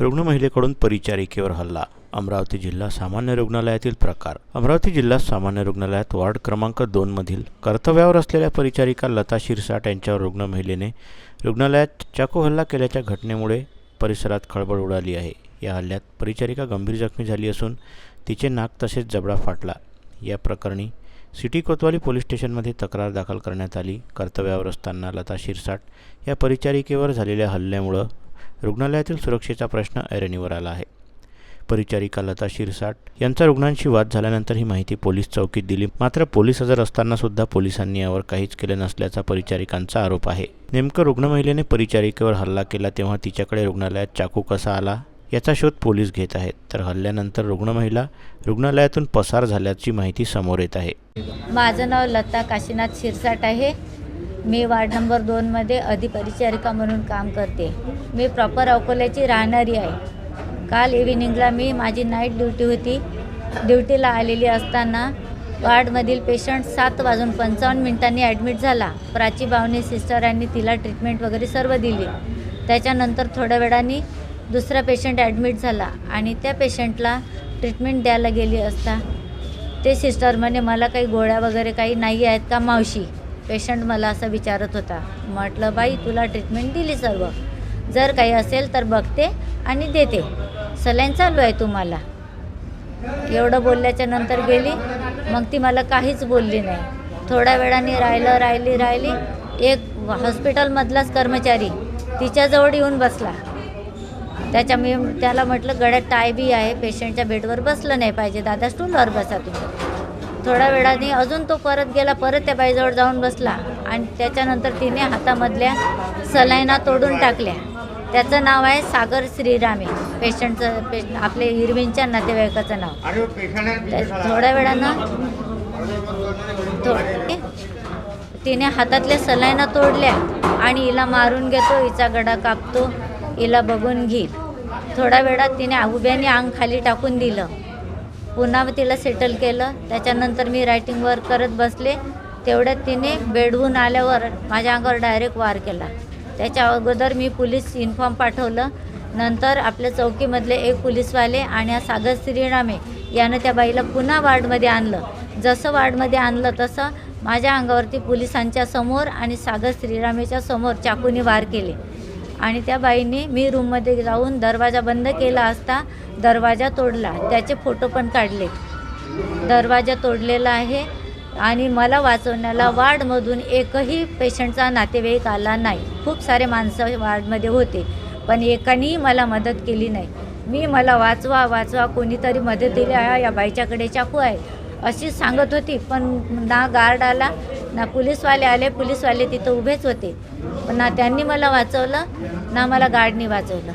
रुग्ण महिलेकडून परिचारिकेवर हल्ला. अमरावती जिल्हा सामान्य रुग्णालयातील प्रकार. अमरावती जिल्हा सामान्य रुग्णालयात वार्ड क्रमांक दोनमधील कर्तव्यावर असलेल्या परिचारिका लता शिरसाट यांच्यावर रुग्ण महिलेने रुग्णालयात चाकू हल्ला केल्याच्या घटनेमुळे परिसरात खळबळ उडाली आहे. या हल्ल्यात परिचारिका गंभीर जखमी झाली असून तिचे नाक तसेच जबडा फाटला. या प्रकरणी सिटी कोतवाली पोलीस स्टेशनमध्ये तक्रार दाखल करण्यात आली. कर्तव्यावर असताना लता शिरसाट या परिचारिकेवर झालेल्या हल्ल्यामुळं रुग्णालयातील सुरक्षेचा प्रश्न ऐरणीवर आला आहे. परिचारिका लता शिरसाट यांचा रुग्णांशी वाद झाल्यानंतर ही माहिती पोलीस चौकीत दिली. मात्र पोलीस हजर असताना सुद्धा पोलिसांनी यावर काहीच केले नसल्याचा परिचारिकांचा आरोप आहे. नेमकं रुग्ण महिलेने परिचारिकेवर हल्ला केला तेव्हा तिच्याकडे रुग्णालयात चाकू कसा आला याचा शोध पोलीस घेत आहेत. तर हल्ल्यानंतर रुग्ण महिला रुग्णालयातून पसार झाल्याची माहिती समोर येत आहे. माझं नाव लता काशीनाथ शिरसाट आहे. मी वार्ड नंबर दोनमध्ये अधिपरिचारिका म्हणून काम करते. मी प्रॉपर अकोल्याची राहणारी आहे. काल इव्हिनिंगला मी माझी नाईट ड्युटी होती. ड्युटीला आलेली असताना वार्डमधील पेशंट सात वाजून पंचावन्न मिनिटांनी ॲडमिट झाला. प्राची बावणे सिस्टरांनी तिला ट्रीटमेंट वगैरे सर्व दिली. त्याच्यानंतर थोड्या वेळाने दुसरा पेशंट ॲडमिट झाला आणि त्या पेशंटला ट्रीटमेंट द्यायला गेली असता. ते सिस्टर म्हणे मला काही गोळ्या वगैरे काही नाही आहेत का मावशी? पेशंट मला असं विचारत होता. म्हटलं बाई तुला ट्रीटमेंट दिली सर्व. जर काही असेल तर बघते आणि देते. सलाईन चालू आहे तुम्हाला. एवढं बोलल्याच्या नंतर गेली. मग ती मला काहीच बोलली नाही. थोड्या वेळाने राहिलं राहिली राहिली. एक हॉस्पिटलमधलाच कर्मचारी तिच्याजवळ येऊन बसला. त्याच्या मी त्याला म्हटलं गड्यात टाय बी आहे. पेशंटच्या बेडवर बसलं नाही पाहिजे. दादा स्टूलवर बसा तुम्ही. थोड्या वेळाने अजून तो परत गेला परत त्या बाईजवळ जाऊन बसला आणि त्याच्यानंतर तिने हातामधल्या सलाईना तोडून टाकल्या. त्याचं नाव आहे सागर श्रीरामे. पेशंटचं पे आपले हिरवींच्या नातेवाईकाचं नाव. त्या- थोड्या वेळानं थो तिने हातातल्या सलाईना तोडल्या आणि हिला मारून घेतो हिचा गडा कापतो हिला बघून घेईल. थोड्या वेळात तिने उभ्याने अंग खाली टाकून दिलं. पुन्हा तिला सेटल केलं. त्याच्यानंतर मी रायटिंग वर्क करत बसले. तेवढ्यात तिने बेडहून आल्यावर माझ्या अंगावर डायरेक्ट वार केला. त्याच्या अगोदर मी पोलीस इन्फॉर्म पाठवलं. नंतर आपल्या चौकीमधले एक पोलीसवाले आणि हा सागर श्रीरामे यानं त्या बाईला पुन्हा वार्डमध्ये आणलं. जसं वार्डमध्ये आणलं तसं माझ्या अंगावरती पोलिसांच्या समोर आणि सागर श्रीरामेच्या समोर चाकूने वार केले. आणि त्या बाईने मी रूममध्ये जाऊन दरवाजा बंद केला असता दरवाजा तोडला. त्याचे फोटो पण काढले. दरवाजा तोडलेला आहे आणि मला वाचवण्याला वार्डमधून एकही पेशंटचा नातेवाईक आला नाही. खूप सारे माणसं वार्डमध्ये होते पण एकानेही मला मदत केली नाही. मी मला वाचवा वाचवा कोणीतरी मदतीला या बाईच्याकडे चाकू आहे. अशी सांगत होती पण ना गार्ड आला ना पोलीसवाले आले पोलीसवाले तिथं उभेच होते. पण ना त्यांनी मला वाचवलं ना मला गार्डनी वाचवलं.